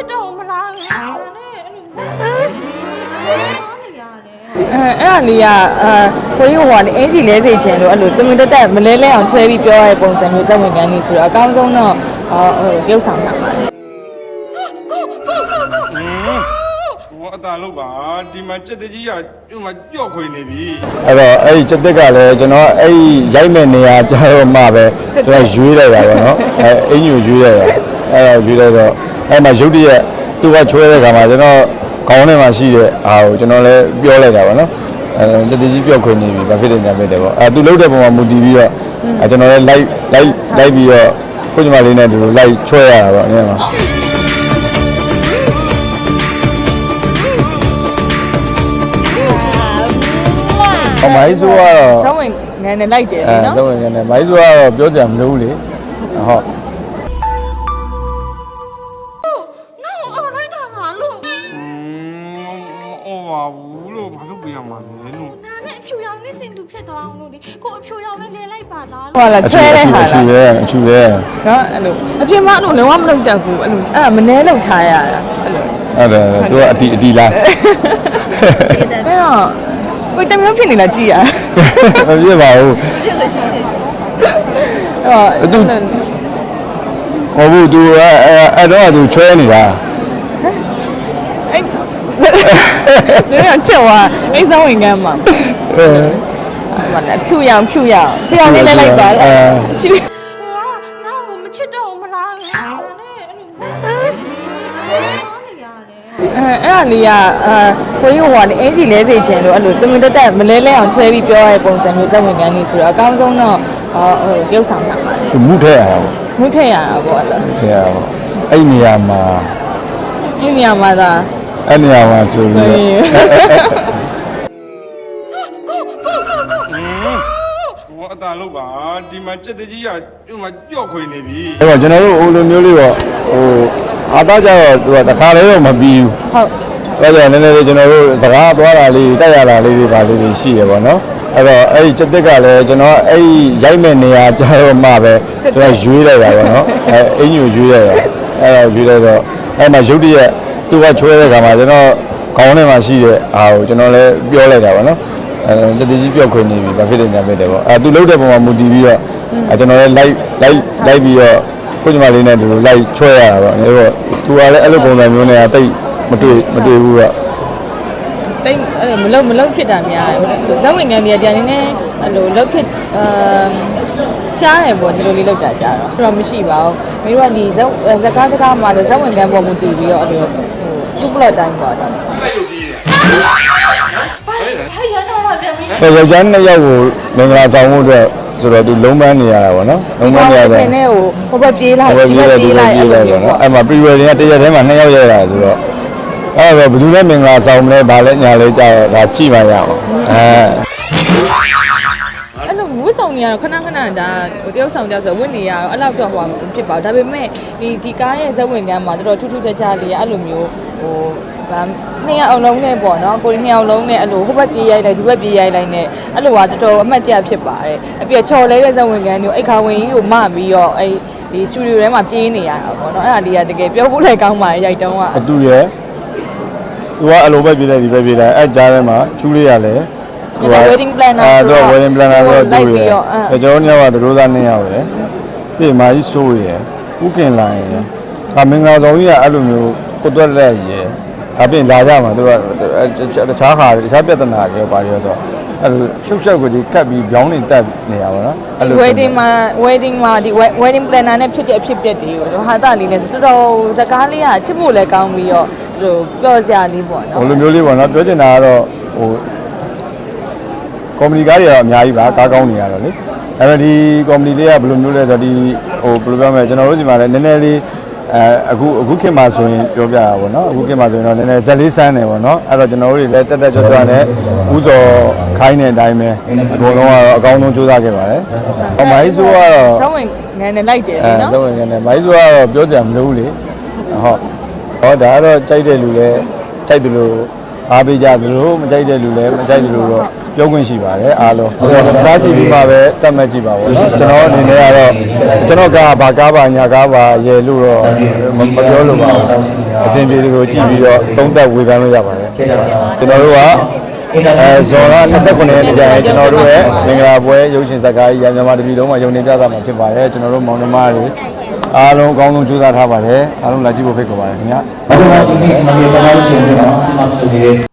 စ်တော့မလားနဲ့အဲ့လိုနေရတယ်အဲအဲ့ဒါလေးကအဲကိုကြီးဟိုကနေအင်ဂျီလဲစေချင်လို့အဲ့လိုတမင်တက်တက်မလဲလဲအောင်ထွဲပြီးပြောရတဲ့ပုံစံမျိုးစက်ဝင်ကန်းနေဆိုတော့အကောင်းဆုံးတော့ဟိုတရုပ်ဆောင်တာပါတယ်ကိုကိုကိုကိုဟောအသာလို့ပါဒီမှာကြက်တကြီးကဒီမှာကြော့ခွေနေပြီအဲ့တော့အဲ့ဒီချက်တက်ကလည်းကျွန်တော်အဲ့ဒီရိုက်မဲ့နေရာကြာတော့မှပဲကျွန်တော်ရွေးလိုက်တာပေါ့နော်အဲအင်ညူရွေးလိုက်တာအဲ့တော့ရွေးလိုက်တော့ အဲ့မှာရုပ်တရက်သူကချွဲတဲ့ခါမှာကျွန်တော်ခေါင်းထဲမှာရှိတဲ့အာကိုကျွန်တော်လည်းပြောလိုက်တာပေါ့နော်အဲတတိကြီးပြော့ခွင့်နေပြီဘာဖြစ်တယ်ညာဖြစ်တယ်ပေါ့အဲသူလှုပ်တဲ့ပုံမှာမူတည်ပြီးတော့အဲကျွန်တော်လည်းလိုက်လိုက်လိုက်ပြီးတော့ကိုညီမလေးနဲ့သူလိုက်ချွဲရတာပေါ့အဲ့မှာဟောမိုင်းဆိုကတော့စက်ဝင်ငန်းနဲ့လိုက်တယ်အဲလေနော်သုံးဝင်နေမိုင်းဆိုကတော့ပြောကြမလို့လေဟောငါ့ ဖြစ်သွားအောင်လို့လေကိုအဖြူရောင်နဲ့လဲလိုက်ပါလားဟိုလာချဲတဲ့ဟာအချူလားရဲအချူရဲနော်အဲ့လိုအပြင်မှာအဲ့လိုလုံးဝမလုပ်တတ်ဘူးအဲ့လိုအဲ့ဒါမနှဲလောက်ထားရတာအဲ့လိုအဲ့ဒါသူကအတီအတီလားအဲ့တော့ကိုတမျိုးဖြစ်နေလားကြည်ရမပြပါဘူးအဲ့တော့သူဟောဘူးသူအဲ့အဲ့တော့သူချွဲနေတာအဲ့ဒါချက်သွားအိစမ်းဝင်ကမ်းမှာ အဲ မလားဖြူရအောင်ဖြူရအောင်ဖြူအောင်လေးလဲလိုက်ပါလားဖြူဟိုကငါ့ကိုမချစ်တော့မလားနဲ့အဲ့လိုနေရတယ်အဲအဲ့ဒါလေးကအဲကိုကြီးဟိုကနေအင်ဂျီလဲစေချင်လို့အဲ့လိုတမင်တက်တက်မလဲလဲအောင်ထွဲပြီးပြောရတဲ့ပုံစံမျိုးစက်ဝင်ကန်းနေဆိုတော့အကောင်းဆုံးတော့ဟိုတရုပ်ဆောင်တာပါတယ်သူမှုထဲရအောင်မှုထည့်ရတာပေါ့အဲ့လိုထဲရအောင်အဲ့နေရာမှာဒီနေရာမှာသာအဲ့နေရာမှာဆိုဆိုပြီး လို့ပါဒီမှာကြက်တကြီးကဒီမှာကြော့ခွေနေပြီအဲ့တော့ကျွန်တော်တို့ဟိုလိုမျိုးလေးပေါ့ဟိုအာသားကြတော့သူကတခါလေးတော့မပြီးဘူးဟုတ်အဲ့ဒါနည်းနည်းလေးကျွန်တော်တို့စကားသွားတာလေးတက်ရတာလေးတွေပါလေးတွေရှိရပေါ့နော်အဲ့တော့အဲ့ဒီချက်တက်ကလည်းကျွန်တော်အဲ့ဒီရိုက်မဲ့နေရာကြာတော့မှပဲကျွန်တော်ရွေးလိုက်တာပေါ့နော်အဲအင်ညူရွေးလိုက်တာအဲ့တော့ရွေးလိုက်တော့အဲ့မှာရုပ်တရက်သူကချွဲတဲ့ခါမှာကျွန်တော်ခေါင်းထဲမှာရှိတဲ့အာကိုကျွန်တော်လည်းပြောလိုက်တာပေါ့နော် အဲတတိကြီးပြော့ခွင့်နေပြီဘာဖြစ်တယ်ညာဖြစ်တယ်ပေါ့အဲသူလှုပ်တဲ့ပုံမှာမူတည်ပြီးတော့အဲကျွန်တော်လည်းလိုက်လိုက်လိုက်ပြီးတော့ကိုညီမလေးနဲ့သူလိုက်ချွဲရတာပေါ့အဲ့တော့သူကလည်းအဲ့လိုပုံစံမျိုးနဲ့တိတ်မတွေ့မတွေ့ဘူးတော့တိတ်အဲ့လိုမလုံမလုံဖြစ်တာများတယ်ဇက်ဝင်ကန်းတွေကကြာနေနေအဲ့လိုလောက်ဖြစ်အာရှားတယ်ပေါ့ဒီလိုလေးလောက်တာကြတော့တော့မရှိပါဘူးမိတို့ကဒီဇက်ဇကားစကားမှာဇက်ဝင်ကန်းပေါ်မူတည်ပြီးတော့အဲ့လိုဟိုသူ့ပလော့တိုင်းပေါ့နော်ဟဲ့ရတော့ ပါပြန်ပြီအဲယောက်ျားနှစ်ယောက်ကိုမင်္ဂလာဆောင်ဖို့အတွက်ဆိုတော့သူလုံးပန်းနေရတာပေါ့နော်လုံးပန်းနေရဒီတာကောင်နဲ့ဟိုဟိုဘက်ပြေးလိုက်ဟိုဒီပြေးဘလိုက်က်ဒီပြေးလိုလိုက်က်ပြေးအဲ့လိုလိုက်ပေါ့မျိုးနော်ပေါ့အဲ့မှာ pre-wedding ကတရက်တည်းမှာနှစ်ယောက်ရတာဆိုတော့အဲ့တော့ဘယ်သူလဲမင်္ဂလာဆောင်မလဲဗာလဲညာလဲကြာတော့ဒါကြည့်မှရအောင်အဲအဲ့လိုဝတ်ဆောင်နေရတော့ခဏခဏဒါဟိုတယောက်ဆောင်ကြဆိုဝတ်နေရတော့အဲ့လောက်တော့ဟိုမဖြစ်ပါဘူးဒါပေမဲ့ဒီဒီကားရဲ့ဇက်ဝင်ကန်းမှာတော်တော်ထူးထူးခြားခြားလေးအဲ့လိုမျိုးဟို ဗာနှစ်ယောက်အောင်လုံးနဲ့ပေါ့နော်ကိုနှစ်ယောက်လုံးနဲ့အဲ့လိုဟိုဘက်ပြေးရိုက်လိုက်ဒီဘက်ပြေးရိုက်လိုက်နဲ့အဲ့လိုကတော်တော်အမှတ်ကျဖြစ်ပါတယ်အပြည့်ချော်လဲတဲ့ဇက်ဝင်ကန်းမျိုးအဲ့ခါဝင်ကြီးကိုမပြီးတော့အဲ့ဒီစတူဒီယိုထဲမှာပြေးနေရတာပေါ့နော်အဲ့ဒါလေးကတကယ်ပြောဖို့လည်းကောင်းပါတယ်ရိုက်တုံးကအတူရယ်သူကအလိုပဲပြေးလိုက်ဒီပဲပြေးလိုက်အဲ့ကြားထဲမှာချူးလေးရလဲဒီက wedding planner အဲတော့ wedding planner ဆိုတော့လိုက်သူပြီးရယ်တော့အဲအဲကျွန်တော်တို့ညကသရိုးသားနှစ်ယောက်ရယ်ပြီးမာကြီးစိုးရယ်ဥကင်လိုင်းရယ်အမင်္ဂလာဆောင်ကြီးကအဲ့လိုမျိုးကိုတွက်လက်ရယ် အပြင်လာကြမှာသူကတခြားခါတခြားပြဿနာတွေပါရတော့အဲ့လိုရှုပ်ရှုပ်ကိုဒီကတ်ပြီးပြောင်းနေတက်နေရပါတော့အဲ့လို wedding မှာ wedding မှာဒီ wedding planner နဲ့ဖြစ်တဲ့အဖြစ်အပျက်တွေကိုဟာတာလေးနဲ့တော်တော်စကားလေးကချစ်ဖို့လည်းကောင်းပြီးတော့ဟိုပျော့စရာလေးပေါ့နော်ဟိုလိုမျိုးလေးပေါ့နော်ပြောချင်တာကတော့ဟိုကော်မတီကားတွေကတော့အများကြီးပါကားကောင်းနေရတော့လေအဲ့တော့ဒီကော်မတီလေးကဘယ်လိုမျိုးလဲဆိုတော့ဒီဟိုဘယ်လိုပြောမလဲကျွန်တော်တို့ဒီမှာလည်းနည်းနည်းလေး အဲအခုအခုခေတ်မှာဆိုရင်ပြောပြတာပေါ့နော်အခုခေတ်မှာဆိုရင်တော့နည်းနည်းဇက်လေးစမ်းတယ်ပေါ့နော်အဲ့တော့ကျွန်တော်တို့တွေလည်းတက်တက်ကြွကြွနဲ့ဥစော်ခိုင်းတဲ့အတိုင်းပဲအကုန်လုံးကတော့အကောင်းဆုံးကြိုးစားခဲ့ပါတယ်။ဟောမိုင်းဆိုကတော့ဇဝင်ငန်းနဲ့လိုက်တယ်အဲလေနော်သုံးဝင်ကနေမိုင်းဆိုကတော့ပြောကြမလို့ဘူးလေဟုတ်ဟောဒါကတော့ကြိုက်တဲ့လူလည်းကြိုက်တယ်လို့အားပေးကြတယ်လို့မကြိုက်တဲ့လူလည်းမကြိုက်တယ်လို့တော့ ပြောခွင့်ရှိပါတယ်အားလုံးဟိုကားကြည့်ပြီးမှပဲတတ်မှတ်ကြည့်ပါဘောနော်ကျွန်တော်အနေနဲ့ကတော့ကျွန်တော်ကားဘာကားပါညာကားပါရေလို့တော့မမပြောလို့ပါဘူးအစဉ်ပြေတွေကိုကြည့်ပြီးတော့သုံးသက်ဝေဖန်လို့ရပါတယ်ကျွန်တော်တို့ကအဲဇွန်လ29ရက်နေ့ကျရင်ကျွန်တော်တို့ရဲ့မင်္ဂလာပွဲရုပ်ရှင်ဇာတ်ကားကြီးရန်မြန်မာတပြည်လုံးမှာယုံနေပြသမှာဖြစ်ပါတယ်ကျွန်တော်တို့မောင်နှမတွေအားလုံးအကောင်းဆုံးကြိုးစားထားပါတယ်အားလုံးလာကြည့်ဖို့ဖိတ်ခေါ်ပါတယ်ခင်ဗျာဘာလို့လဲဒီနေ့ကျွန်တော်တို့တရားရှင်တွေမှာကျွန်တော်တို့